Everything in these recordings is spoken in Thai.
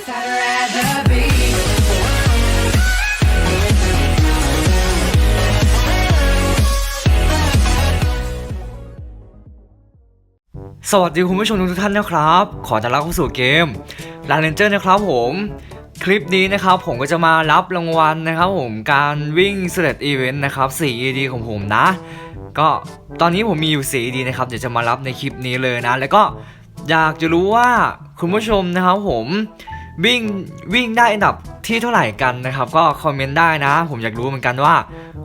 สวัสดีคุณผู้ชมทุกท่านนะครับ ขอต้อนรับเข้าสู่เกม l a n เ e n g e r นะครับผมคลิปนี้นะครับผมก็จะมารับรางวัลนะครับผมการวิ่งเสด็จอีเวนต์นะครับ4 ED ของผมนะ ก็ตอนนี้ผมมีอยู่4 ED นะครับเดี๋ยวจะมารับในคลิปนี้เลยนะ แล้วก็อยากจะรู้ว่าคุณผู้ชมนะครับผม วิ่งวิ่งได้อันดับที่เท่าไหร่กันนะครับ ก็คอมเมนต์ได้นะ ผมอยากรู้เหมือนกันว่า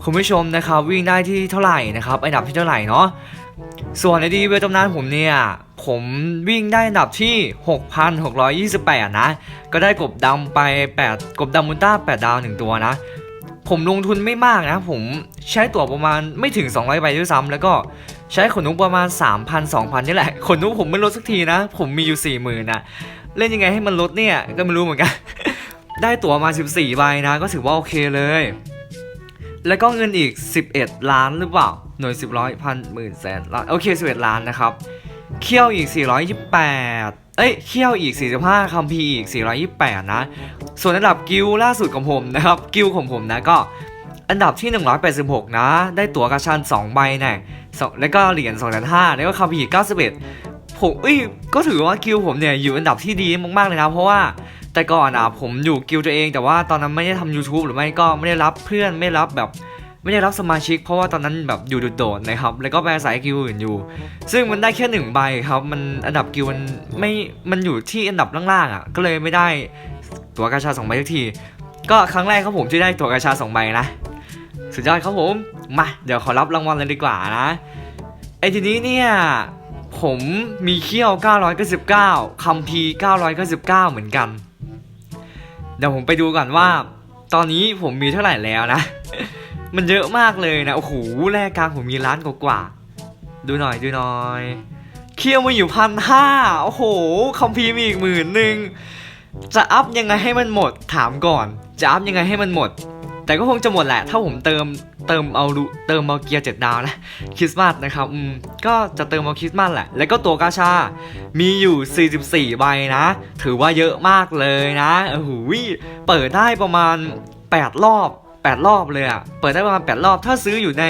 คุณผู้ชมนะครับวิ่งได้ที่เท่าไหร่นะครับอันดับที่เท่าไหร่เนาะส่วนในดีเวลตำนานผมเนี่ย ผมวิ่งได้อันดับที่ 6,628 นะ ก็ได้กบดำไป 8 กบดำมุนต้า 8 ดาว 1 ตัวนะ ผมลงทุนไม่มากนะ ผมใช้ตั๋วประมาณไม่ถึง 200ใบด้วยซ้ำแล้วก็ใช้ขนนุกประมาณ 3,000 2,000 นี่แหละ ขนนุกผมไม่ลดสักทีนะ ผมมีอยู่ 40,000นะ เล่นยังไงให้มันลดเนี่ย ก็ไม่รู้เหมือนกัน ได้ตั๋วมา 14ใบนะ ก็ถือว่าโอเคเลย แล้วก็เงินอีก 11 ล้านหรือเปล่า หน่วย 10ร้อยพันหมื่นแสนล้านโอเค11ล้านนะครับ เคี่ยวอีก 428 เอ้ย เคี่ยวอีก 45คัมพีร์อีก 428 นะ ส่วนอันดับกิลล่าสุดของผมนะครับ กิลของผมนะก็อันดับที่ 186 นะ ได้ตั๋วกระชัน2ใบแน่สองแล้วก็เหรียญ2 5 0 0แล้วก็คัมพีร์91 ผมเอ้ยก็ถือว่ากิลผมเนี่ยอยู่อันดับที่ดีมากๆเลยนะเพราะว่าแต่ก่อนอะผมอยู่กิลตัวเอง แต่ว่าตอนนั้นไม่ได้ทำ YouTube หรือไม่ก็ไม่ได้รับเพื่อนไม่รับแบบไม่ได้รับสมาชิก เพราะว่าตอนนั้นแบบอยู่โดดๆนะครับ แล้วก็ไปอาศัยกิลอื่นอยู่ ซึ่งมันได้แค่หนึ่งใบครับ มันอันดับกิลมันไม่มันอยู่ที่อันดับล่างๆอะก็เลยไม่ได้ตัวกาชาสองใบทุกที ก็ครั้งแรกครับผมที่ได้ตัวกาชาสองใบนะสุดยอดครับผมมาเดี๋ยวขอรับรางวัลเลยดีกว่านะไอ้ทีนี้เนี่ย ผมมีเขี้ยว 999คัมพีร์999 เหมือนกัน เดี๋ยวผมไปดูก่อนว่า ตอนนี้ผมมีเท่าไหร่แล้วนะ มันเยอะมากเลยนะ โอ้โห แรกกลางผมมีล้านกว่า ดูหน่อยดูหน่อยเคี่ยวมาอยู่พันห้าโอ้โหคอมพีมีอีกหมื่นหนึ่งจะอัพยังไงให้มันหมดถามก่อน จะอัพยังไงให้มันหมด แต่ก็คงจะหมดแหละ ถ้าผมเติมเติมเอาดูเติมเอาเกียร์เจ็ดดาวนะคริสต์มาสนะครับอืมก็จะเติมเอาคริสต์มาสแหละ แล้วก็ตัวกาชา มีอยู่ 44 ใบนะ ถือว่าเยอะมากเลยนะโอ้โหเปิดได้ประมาณ 8 รอบ 8 รอบเลยอะเปิดได้ประมาณ 8 รอบ ถ้าซื้ออยู่ใน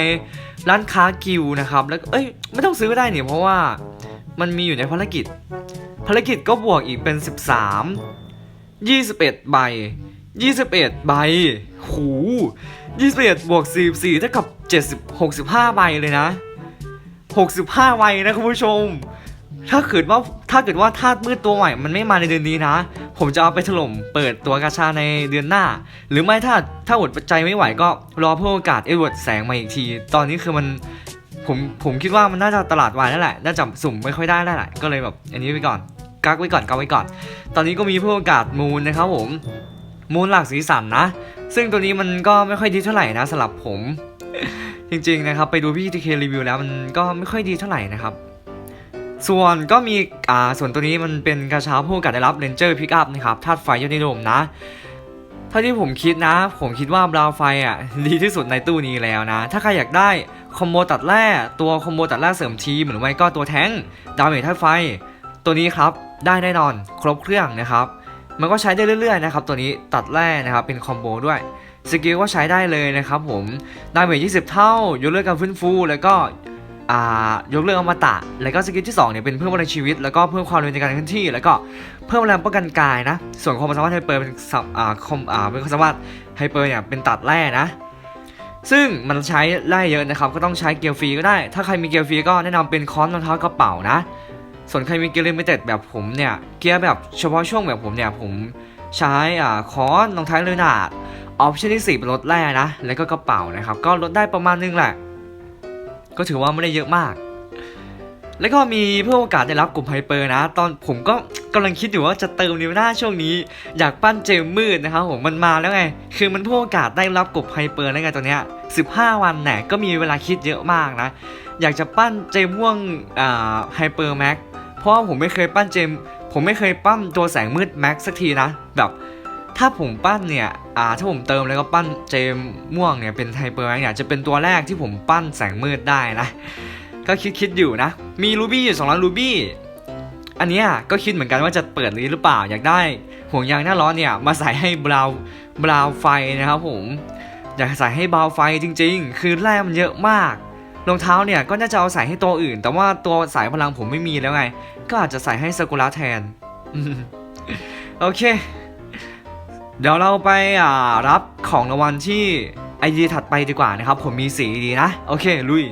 ร้านค้ากิวนะครับ แล้วเอ้ยไม่ต้องซื้อก็ได้เนี่ยเพราะว่ามันมีอยู่ในภารกิจ ภารกิจก็บวกอีกเป็น 13 21 ใบ 21 ใบ หู21บวก44เท่ากับ 70 65 ใบเลยนะ 65 ใบนะคุณผู้ชม ถ้าเกิดว่าถ้าเกิดว่าธาตุมืดตัวใหม่มันไม่มาในเดือนนี้นะ ผมจะเอาไปถล่มเปิดตัวกาชาในเดือนหน้า หรือไม่ถ้าถ้าอดใจไม่ไหวก็รอเพื่อโอกาสเอเวิร์ดแสงมาอีกที ตอนนี้คือมันผมผมคิดว่ามันน่าจะตลาดวายนั่นแหละน่าจะสุ่มไม่ค่อยได้แล้วแหละก็เลยแบบอันนี้ไว้ก่อนกักไว้ก่อนกักไว้ก่อน ตอนนี้ก็มีเพื่อโอกาสมูลนะครับผม มูลหลากสีสันนะ ซึ่งตัวนี้มันก็ไม่ค่อยดีเท่าไหร่นะสำหรับผม จริงๆนะครับ ไปดูพี่ทีเครีวิวแล้วมันก็ไม่ค่อยดีเท่าไหร่นะครับ ส่วนก็มีอ่าส่วนตัวนี้มันเป็นกระเช้าผู้กาศได้รับเรนเจอร์พิกอัพนะครับธาตุไฟยอดนิยมนะเท่าที่ผมคิดนะ ผมคิดว่าบราวไฟอะดีที่สุดในตู้นี้แล้วนะ ถ้าใครอยากได้คอมโบตัดแร่ตัวคอมโบตัดแร่เสริมทีมหรือไม่ก็ตัวแท้งดาเมจธาตุไฟ ตัวนี้ครับได้แน่นอนครบเครื่องนะครับ มันก็ใช้ได้เรื่อยๆนะครับตัวนี้ตัดแร่นะครับเป็นคอมโบด้วยสกิลก็ใช้ได้เลยนะครับผมดาเมจ20 เท่ายกเลิกการฟื้นฟูแล้วก็ยกเลิกอมตะ แล้วก็สกิลที่2เนี่ยเป็นเพิ่มพลังชีวิต แล้วก็เพิ่มความเร็วในการเคลื่อนที่ แล้วก็เพิ่มแรงป้องกันกายนะ ส่วนความสามารถไฮเปอร์เป็นสอ่าคอมอ่าเป็นความสามารถไฮเปอร์เนี่ยเป็นตัดแร่นะ ซึ่งมันใช้ไล่เยอะนะครับ ก็ต้องใช้เกียร์ฟรีก็ได้ ถ้าใครมีเกียร์ฟรีก็แนะนำเป็นคอนรองเท้ากระเป๋านะ ส่วนใครมีเกียร์ลิมิเต็ดแบบผมเนี่ย เกียร์แบบเฉพาะช่วงแบบผมเนี่ย ผมใช้อ่าคอนรองเท้าเลนาดออปชั่นที่สี่เป็นลดแร่นะ แล้วก็กระเป๋านะครับ ก็ลดได้ประมาณนึงแหละ ก็ถือว่าไม่ได้เยอะมาก แล้วก็มีเพื่อโอกาสได้รับกลุ่มไฮเปอร์นะ ตอนผมก็กำลังคิดอยู่ว่าจะเติมนิวหน้าช่วงนี้ อยากปั้นเจมมืดนะครับผมมันมาแล้วไง คือมันเพื่อโอกาสได้รับกลุ่มไฮเปอร์แล้วไงตัวเนี้ย15 วันแหนก็มีเวลาคิดเยอะมากนะ อยากจะปั้นเจมม่วงอ่าไฮเปอร์แม็กเพราะว่าผมไม่เคยปั้นเจม ผมไม่เคยปั้นตัวแสงมืดแม็กสักทีนะ แบบถ้าผมปั้นเนี่ยอ่าถ้าผมเติมแล้วก็ปั้นเจมม่วงเนี่ยเป็นไฮเปอร์แม็กเนี่ยจะเป็นตัวแรกที่ผมปั้นแสงมืดได้นะ ก็คิดคิดอยู่นะ มีรูบี้อยู่2ล้านรูบี้อันนี้ก็คิดเหมือนกันว่าจะเปิดนี้หรือเปล่าอยากได้ห่วงยางหน้าร้อนเนี่ยมาใส่ให้บราวบราวไฟนะครับผมอยากใส่ให้บราวไฟจริง ๆ คือแร่มันเยอะมาก รองเท้าเนี่ยก็น่าจะเอาใส่ให้ตัวอื่น แต่ว่าตัวสายพลังผมไม่มีแล้วไง ก็อาจจะใส่ให้สกุระแทน โอเค เดี๋ยวเราไปรับของรางวัลที่ไอดีถัดไปดีกว่านะครับ ผมมีสีดีนะ โอเค ลุย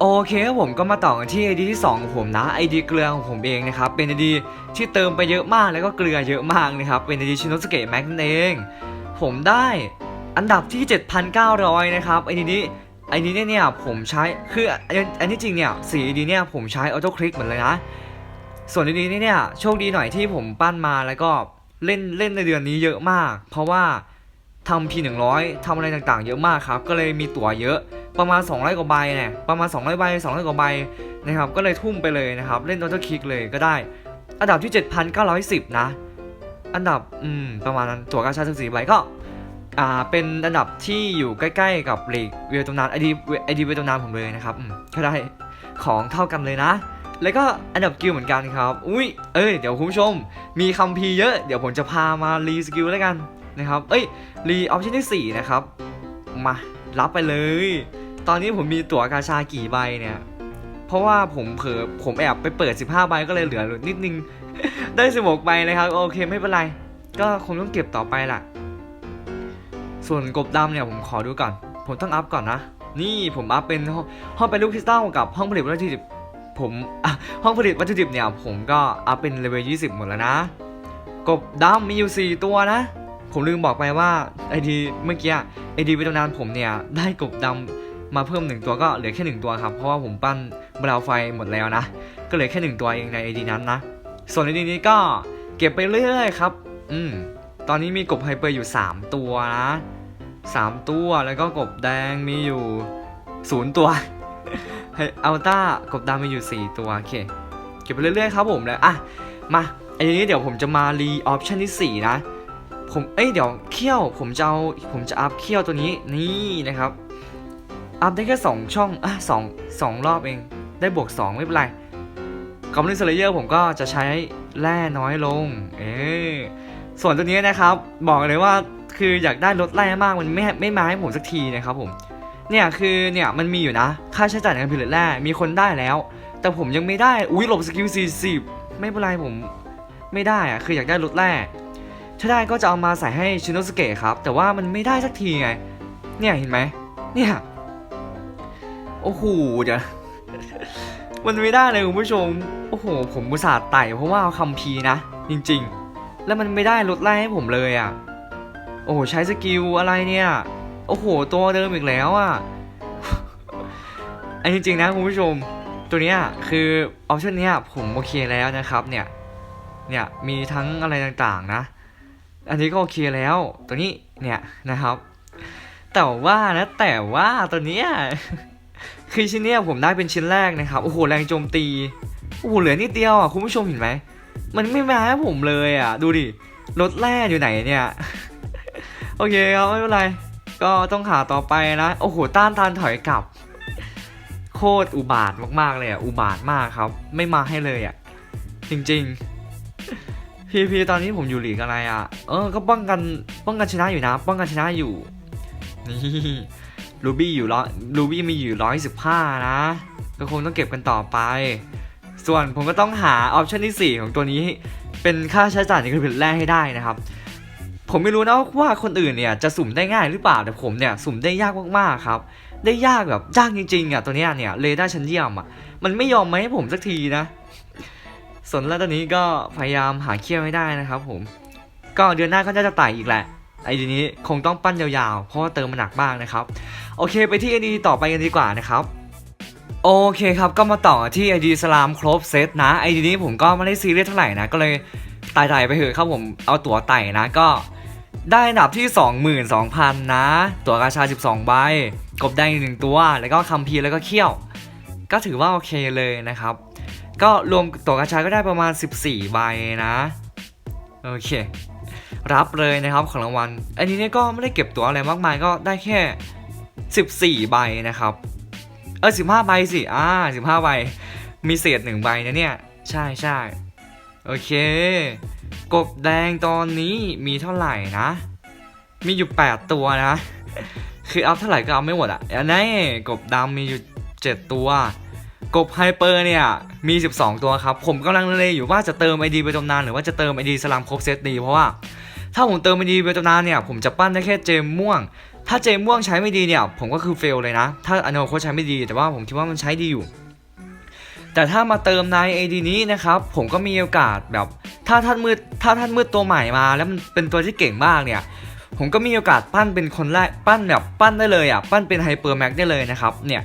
โอเคครับผมก็มาต่อกันที่ไอดีที่2ของผมนะไอดีเกลือของผมเองนะครับเป็นไอดีที่เติมไปเยอะมากแล้วก็เกลือเยอะมากนะครับเป็นไอดีชินโนสเกะแม็กนั่นเอง ผมได้อันดับที่ 7,900 นะครับไอดีนี้ ไอดีเนี่ยเนี่ยผมใช้คืออันนที่จริงเนี่ยสีดีเนี่ยผมใช้ออโต้คลิกเหมือนเลยนะ ส่วนดีนี้เนี่ยโชคดีหน่อยที่ผมปั้นมาแล้วก็เล่นเล่นในเดือนนี้เยอะมาก เพราะว่าทำ P100 ทำอะไรต่างๆ เยอะมากครับ ก็เลยมีตั๋วเยอะประมาณ 200 กว่าใบเนี่ยประมาณ 200 ใบ 200 กว่าใบนะครับก็เลยทุ่มไปเลยนะครับ เล่นออโต้คลิกเลยก็ได้ อันดับที่ 7,910 นะ อันดับอืมประมาณนั้นตั๋วกาชาด14ใบก็ อ่าเป็นอันดับที่อยู่ใกล้ๆกับลีกเวลตนานไอดีไอดีเวลตนานผมเลยนะครับอืมก็ได้ของเท่ากันเลยนะ แล้วก็อันดับกิลเหมือนกันครับ อุ้ยเอ้ยเดี๋ยวคุณผู้ชม มีคัมภีร์เยอะเดี๋ยวผมจะพามารีสกิลแล้วกันนะครับ เอ้ยรีออปชั่นที่4นะครับมารับไปเลย ตอนนี้ผมมีตั๋วกาชากี่ใบเนี่ย เพราะว่าผมเผลอผมแอบไปเปิด 15 ใบก็เลยเหลือนิดนึง ได้16ใบเลยครับ โอเคไม่เป็นไร ก็คงต้องเก็บต่อไปล่ะ ส่วนกบดำเนี่ยผมขอดูก่อน ผมต้องอัพก่อนนะ นี่ผมอัพเป็นห้องห้องเป็นลูกคริสตัลกับห้องผลิตวัตถุดิบผมห้องผลิตวัตถุดิบเนี่ยผมก็อัพเป็นเลเวล20 หมดแล้วนะ กบดำมีอยู่ 4 ตัวนะ ผมลืมบอกไปว่าไอดีเมื่อกี้ไอดีวิตำนานผมเนี่ยได้กบดำมาเพิ่มหนึ่งตัวก็เหลือแค่หนึ่งตัวครับ เพราะว่าผมปั้นบราวไฟหมดแล้วนะ ก็เหลือแค่หนึ่งตัวเองในไอดีนั้นนะ ส่วนไอดีนี้ก็เก็บไปเรื่อยๆครับ อืมตอนนี้มีกบไฮเปอร์อยู่ 3 ตัวนะ สามตัวแล้วก็กบแดงมีอยู่ศูนย์ตัวให้อัลต้ากบดำมีอยู่ 4 ตัวโอเคเก็บไปเรื่อยๆครับผมแล้วอะมาอันนี้เดี๋ยวผมจะมารีออปชันที่ 4 นะผมเอ้ยเดี๋ยวเขี้ยวผมจะเอาผมจะอัพเขี้ยวตัวนี้นี่นะครับอัพได้แค่2ช่องอะสองสองรอบเองได้บวก 2 ไม่เป็นไรคอมมิวนิสต์เลเยอร์ผมก็จะใช้แร่น้อยลง เออส่วนตัวนี้นะครับ บอกเลยว่า คืออยากได้ลดแร่มากมันไม่ไม่มาให้ผมสักทีนะครับผมเนี่ยคือเนี่ยมันมีอยู่นะ ค่าใช้จ่ายในการผลิตแร่มีคนได้แล้ว แต่ผมยังไม่ได้อุ้ยหลบสกิล40 ไม่เป็นไรผมไม่ได้อะคืออยากได้ลดแร่ถ้าได้ก็จะเอามาใส่ให้ชินโนสเกะครับ แต่ว่ามันไม่ได้สักทีไง เนี่ยเห็นไหมเนี่ยโอ้โหเดี๋ยวมันไม่ได้เลยคุณผู้ชมโอ้โห ผมอุตส่าห์ไต่เพราะว่าเอาคัมภีนะ จริง ๆ แล้วมันไม่ได้ลดแร่ให้ผมเลยอะ โอ้โห ใช้สกิลอะไรเนี่ย โอ้โห ตัวเดิมอีกแล้วอะอันจริงๆนะคุณผู้ชม ตัวเนี้ยคือออปชันเนี้ยผมโอเคแล้วนะครับเนี่ย เนี่ยมีทั้งอะไรต่างๆนะ อันนี้ก็โอเคแล้ว ตัวนี้เนี่ยนะครับ แต่ว่านะแต่ว่าตัวเนี้ยคือชิ้นเนี้ยผมได้เป็นชิ้นแรกนะครับ โอ้โหแรงโจมตี โอ้โหเหลือนิดเดียวอะคุณผู้ชมเห็นไหม มันไม่มาให้ผมเลยอะ ดูดิรถแร่อยู่ไหนเนี่ย โอเคครับไม่เป็นไร ก็ต้องหาต่อไปนะโอ้โหต้านทานถอยกลับ โคตรอุบาทมากๆเลยอะอุบาทมากครับ ไม่มาให้เลยอะจริงๆพีพีตอนนี้ผมอยู่หลีกอะไรอะ เออ ก็ป้องกันป้องกันชนะอยู่นะ ป้องกันชนะอยู่นี่ลูบี้อยู่ร้อยลูบี้มีอยู่ร้อยสิบห้านะ ก็คงต้องเก็บกันต่อไป ส่วนผมก็ต้องหาออปชันที่ 4 ของตัวนี้ เป็นค่าใช้จ่ายในการผลิตแร่ให้ได้นะครับ ผมไม่รู้นะว่าคนอื่นเนี่ยจะสุ่มได้ง่ายหรือเปล่าแต่ผมเนี่ยสุ่มได้ยากมากๆครับ ได้ยากแบบยากจริงๆอะตัวเนี้ยเนี่ยเรดาร์ชั้นเยี่ยมอะมันไม่ยอมมาให้ผมสักทีนะส่วนแล้วตอนนี้ก็พยายามหาเคี้ยวให้ได้นะครับ ผม ก็เดือนหน้าก็น่าจะไต่อีกแหละไอ้ทีนี้คงต้องปั้นยาวๆ เพราะว่าเติมมันหนักมากนะครับ โอเคไปที่ไอดีต่อไปกันดีกว่านะครับ โอเคครับก็มาต่อที่ไอดีสลามครบเซตนะไอดีนี้ผมก็ไม่ได้ซีเรียสเท่าไหร่นะ ก็เลยไต่ๆไปเถอะครับผมเอาตั๋วไต่นะก็ ได้อันดับที่ 22,000 นะ ตัวกาชา 12 ใบ กบแดงอีกหนึ่งตัว แล้วก็คัมภีแล้วก็เขี้ยว ก็ถือว่าโอเคเลยนะครับ ก็รวมตัวกาชาก็ได้ประมาณ 14 ใบนะ โอเค รับเลยนะครับของรางวัล อันนี้เนี่ยก็ไม่ได้เก็บตัวอะไรมากมายก็ได้แค่ 14 ใบนะครับ เออ 15 ใบสิอ่า15 ใบ มีเศษหนึ่งใบนะเนี่ย ใช่ใช่โอเค กบแดงตอนนี้มีเท่าไหร่นะ มีอยู่ 8 ตัวนะ คืออัพเท่าไหร่ก็เอาไม่หมดอะอันนี้กบดำมีอยู่ 7 ตัว กบไฮเปอร์เนี่ย มี 12 ตัวครับ ผมกำลังเลงอยู่ว่าจะเติม ID ไปตำนานหรือว่าจะเติม ID สลัมครบเซตดีเพราะว่าถ้าผมเติม ID ไปตำนานเนี่ย ผมจะปั้นได้แค่เจมม่วง ถ้าเจมม่วงใช้ไม่ดีเนี่ย ผมก็คือเฟลเลยนะ ถ้าอนาคตใช้ไม่ดี แต่ว่าผมคิดว่ามันใช้ดีอยู่ แต่ถ้ามาเติมใน AD นี้นะครับผมก็มีโอกาสแบบถ้าท่านมืดถ้าท่านมืดตัวใหม่มา แล้วมันเป็นตัวที่เก่งมากเนี่ยผมก็มีโอกาสปั้นเป็นคนแรกปั้นแบบปั้นได้เลยอะปั้นเป็นไฮเปอร์แม็กได้เลยนะครับเนี่ย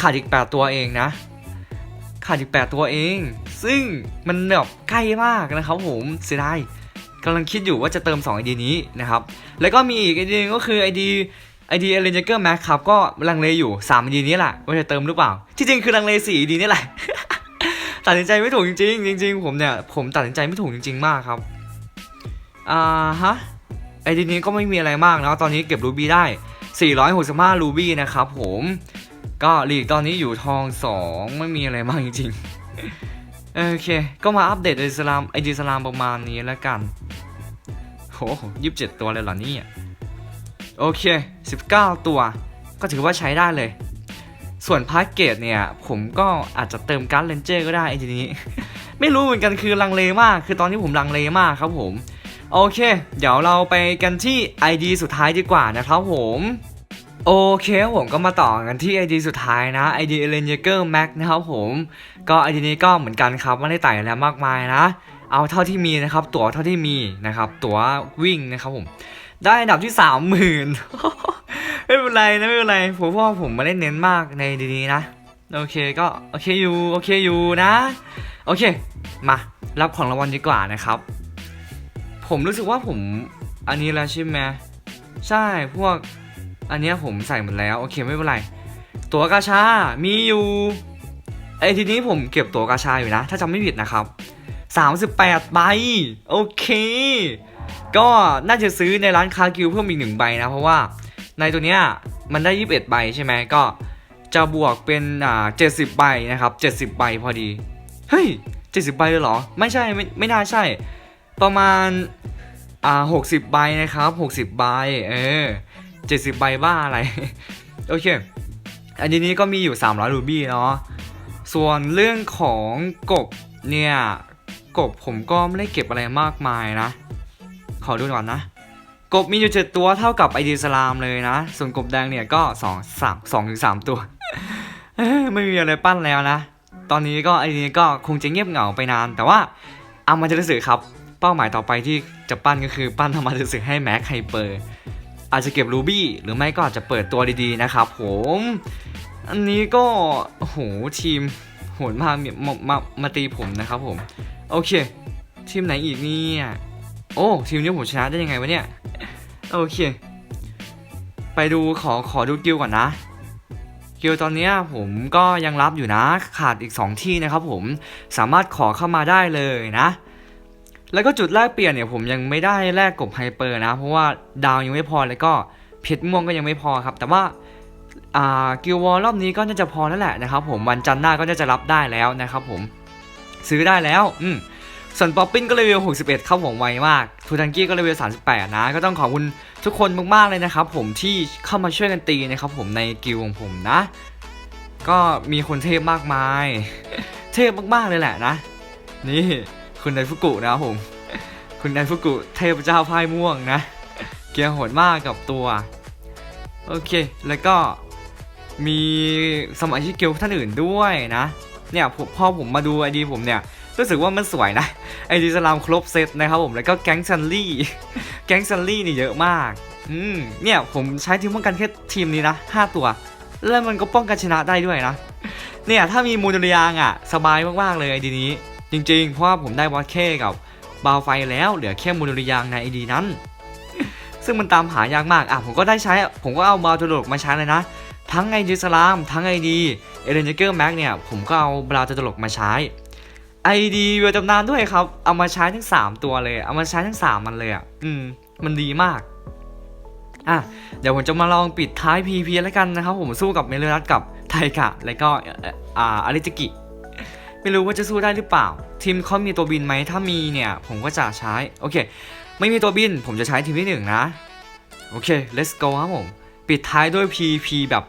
ขาดอีก 8 ตัวเองนะ ขาดอีก 8 ตัวเอง ซึ่งมันแบบใกล้มากนะครับผมเสียดายกำลังคิดอยู่ว่าจะเติม 2 ID นี้นะครับ แล้วก็มีอีก ID นึงก็คือ ID ID a l e n j a g e r Max ครับก็ลังเลอยู่3 ID นี้แหละว่าจะเติมหรือเปล่า ที่จริงคือลังเล4 ID นี่แหละ ตัดสินใจไม่ถูกจริงๆจริงๆผมเนี่ยผมตัดสินใจไม่ถูกจริง ๆ มากครับอ่าฮะไอดีนี้ก็ไม่มีอะไรมากนะตอนนี้เก็บรูบี้ได้ 465รูบี้นะครับผมก็ลีกตอนนี้อยู่ทอง 2 ไม่มีอะไรมากจริงๆโอเค ก็มาอัปเดตไอดีสลามไอดีสลามประมาณนี้แล้วกันโหยี่สิบเจ็ดตัวเลยเหรอเนี่ย โอเค 19 ตัว ก็ถือว่าใช้ได้เลย ส่วนพาร์เกตเนี่ย ผมก็อาจจะเติมการ์ดเลนเจอร์ก็ได้ไอทีนี้ ไม่รู้เหมือนกันคือลังเลมาก คือตอนนี้ผมลังเลมากครับผม โอเค เดี๋ยวเราไปกันที่ ID สุดท้ายดีกว่านะครับผมโอเคผมก็มาต่อกันที่ ID สุดท้ายนะ ID e l e n j a g e r Max นะครับผม ก็ ID นี้ก็เหมือนกันครับไม่ได้ไต่แล้วมากมายนะ เอาเท่าที่มีนะครับ ตั๋วเท่าที่มีนะครับ ตั๋ววิ่งนะครับผม ได้อันดับที่30,000ไม่เป็นไรนะไม่เป็นไรผมว่าผมไม่ได้เน้นมากในดีนี้นะ โอเคก็โอเคอยู่โอเคอยู่นะ โอเค มารับของรางวัลดีกว่านะครับ ผมรู้สึกว่าผมอันนี้แล้วใช่ไหมใช่พวกอันนี้ผมใส่หมดแล้ว โอเคไม่เป็นไร ตั๋วกาชา มีอยู่ไอ้ทีนี้ผมเก็บตั๋วกาชาอยู่นะ ถ้าจำไม่ผิดนะครับ 38ใบโอเค ก็น่าจะซื้อในร้านคากิวเพิ่มอีกหนึ่งใบนะ เพราะว่าในตัวเนี้ยมันได้ 21 ใบใช่ไหมก็จะบวกเป็นอ่า70ใบนะครับ70ใบพอดี เฮ้ย70ใบเลยเหรอ ไม่ใช่ไม่ไม่น่าใช่ ประมาณอ่า60ใบนะครับ60ใบเออ70ใบบ้าอะไร โอเค อันนี้ก็มีอยู่300รูบี้เนาะส่วนเรื่องของกบเนี่ย กบผมก็ไม่ได้เก็บอะไรมากมายนะ ขอดูก่อนนะ กบมีอยู่เจ็ดตัวเท่ากับไอดีสลามเลยนะ ส่วนกบแดงเนี่ยก็สองสามสองถึงสามตัว ไม่มีอะไรปั้นแล้วนะ ตอนนี้ก็ไอดีนี้ก็คงจะเงียบเหงาไปนาน แต่ว่าอามาจะรู้สึกครับ เป้าหมายต่อไปที่จะปั้นก็คือปั้นธรรมาจะสึกให้แม็กไฮเปอร์อาจจะเก็บรูบี้หรือไม่ก็อาจจะเปิดตัวดีๆนะครับผมอันนี้ก็โหทีมโหดมากมามามามาตีผมนะครับผม โอเค ทีมไหนอีกเนี่ย โอ้ทีมนี้ผมชนะได้ยังไงวะเนี่ย โอเค ไปดูขอขอดูกิลก่อนนะกิลตอนเนี้ยผมก็ยังรับอยู่นะ ขาดอีก 2 ที่นะครับผมสามารถขอเข้ามาได้เลยนะ แล้วก็จุดแรกเปลี่ยนเนี่ยผมยังไม่ได้แลกกบไฮเปอร์นะ เพราะว่าดาวยังไม่พอแล้วก็เพชรม่วงก็ยังไม่พอครับ แต่ว่าอ่ากิลวอลรอบนี้ก็น่าจะพอแล้วแหละนะครับผมวันจันทร์หน้าก็น่าจะรับได้แล้วนะครับผมซื้อได้แล้ว อืม ส่วนป๊อปปิ้นก็เลเวล 61 เข้าผมไวมาก ทูทังกี้ก็เลเวล 38 นะ ก็ต้องขอบคุณทุกคนมากๆเลยนะครับผมที่เข้ามาช่วยกันตีนะครับผมในกิลของผมนะ ก็มีคนเทพมากมาย เทพมากๆเลยแหละนะ นี่คุณไดฟุกุนะครับผม คุณไดฟุกุเทพเจ้าพายม่วงนะ เกียร์โหดมากกับตัว โอเค แล้วก็มีสมาชิกเกลท่านอื่นด้วยนะ เนี่ยพอผมมาดูไอดีผมเนี่ย รู้สึกว่ามันสวยนะไอดีสลามครบเซตนะครับผมแล้วก็แก๊งซันลี่แก๊งซันลี่นี่เยอะมากอืมเนี่ยผมใช้ทีมป้องกันแค่ทีมนี้นะ5ตัว แล้วมันก็ป้องกันชนะได้ด้วยนะ เนี่ยถ้ามีมูลริยางอะ สบายมากๆเลยไอดีนี้ จริงๆ เพราะว่าผมได้วอตเคกับบาวไฟแล้วเหลือแค่มูลริยางในไอดีนั้น ซึ่งมันตามหายากมากอะผมก็ได้ใช้ ผมก็เอาบาวจรวดมาใช้เลยนะ ทั้งไอดีสลาม ทั้งไอดีเอเรนเจอร์แม็กเนี่ยผมก็เอาบราวจรวดมาใช้ ไอดีเวลจำนานด้วยครับ เอามาใช้ทั้ง 3 ตัวเลย เอามาใช้ทั้ง 3 มันเลยอะ อืม มันดีมาก อะ เดี๋ยวผมจะมาลองปิดท้าย PVP แล้วกันนะครับ ผมสู้กับเมเลรัสกับไทกะ แล้วก็อ่าอาริจิกิ ไม่รู้ว่าจะสู้ได้หรือเปล่า ทีมเขามีตัวบินไหม ถ้ามีเนี่ย ผมก็จะใช้ โอเค ไม่มีตัวบิน ผมจะใช้ทีมที่หนึ่งนะ โอเค let's go ครับผม ปิดท้ายด้วย PP แบบ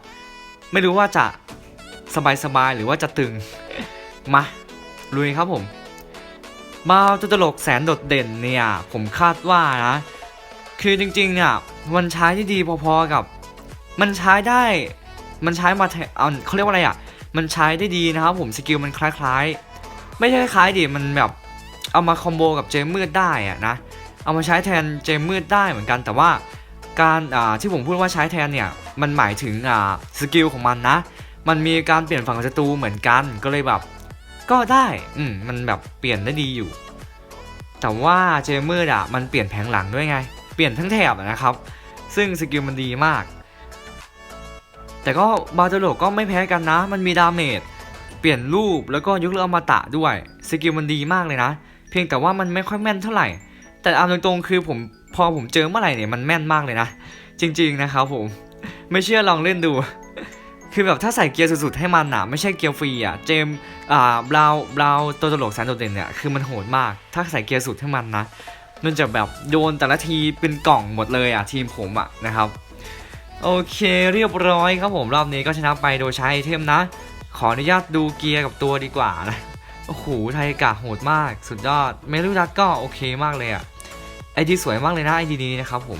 ไม่รู้ว่าจะสบายๆหรือว่าจะตึง มา ลุยครับผม มาตัวตลกแสนโดดเด่นเนี่ย ผมคาดว่านะ คือจริงๆเนี่ยมันใช้ได้ดีพอๆกับ มันใช้ได้ มันใช้มาเอาเขาเรียกว่าอะไรอะ มันใช้ได้ดีนะครับผมสกิลมันคล้ายๆ ไม่ใช่คล้ายดิมันแบบเอามาคอมโบกับเจมมืดได้อะนะ เอามาใช้แทนเจมมืดได้เหมือนกันแต่ว่าการอ่าที่ผมพูดว่าใช้แทนเนี่ยมันหมายถึงอ่าสกิลของมันนะ มันมีการเปลี่ยนฝั่งศัตรูเหมือนกันก็เลยแบบ ก็ได้ อืมมันแบบเปลี่ยนได้ดีอยู่ แต่ว่าเจมมืดอะมันเปลี่ยนแผงหลังด้วยไง เปลี่ยนทั้งแถบนะครับ ซึ่งสกิลมันดีมาก แต่ก็บาโตโลก็ไม่แพ้กันนะ มันมีดาเมจ เปลี่ยนรูปแล้วก็ยกเลิกอมตะด้วย สกิลมันดีมากเลยนะ เพียงแต่ว่ามันไม่ค่อยแม่นเท่าไหร่ แต่เอาตรงๆคือผมพอผมเจอเมื่อไหร่เนี่ยมันแม่นมากเลยนะ จริง ๆนะครับผม ไม่เชื่อลองเล่นดู คือแบบถ้าใส่เกียร์สุดๆให้มันอะไม่ใช่เกียร์ฟรีอะเจมอ่าบราวบราวตัวตลกแสนโดดเด่นเนี่ยคือมันโหดมาก ถ้าใส่เกียร์สุดให้มันนะมันจะแบบโยนแต่ละทีเป็นกล่องหมดเลยอะทีมผมอะนะครับโอเคเรียบร้อยครับผมรอบนี้ก็ชนะไปโดยใช้ไอเทมนะ ขออนุญาตดูเกียร์กับตัวดีกว่านะโอ้โหไทยกะโหดมาก สุดยอดเมลูดักก็โอเคมากเลยอะไอดีสวยมากเลยนะไอดีนี้นะครับผม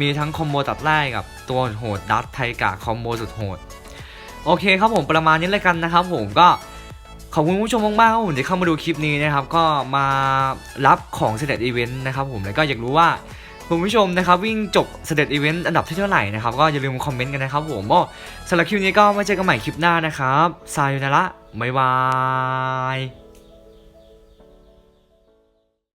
มีทั้งคอมโบตัดแรกกับตัวโหดดัตไทยกะคอมโบสุดโหด โอเคครับผมประมาณนี้เลยกันนะครับ ผมก็ขอบคุณผู้ชมมากๆครับผมที่เข้ามาดูคลิปนี้นะครับ ก็มารับของเสด็จอีเวนต์นะครับ ผมแล้วก็อยากรู้ว่าคุณผู้ชมนะครับวิ่งจบเสด็จอีเวนต์อันดับที่เท่าไหร่นะครับก็อย่าลืมคอมเมนต์กันนะครับผมก็สำหรับคลิปนี้ก็ไว้เจอกันใหม่คลิปหน้านะครับซายูนาระบ๊ายบาย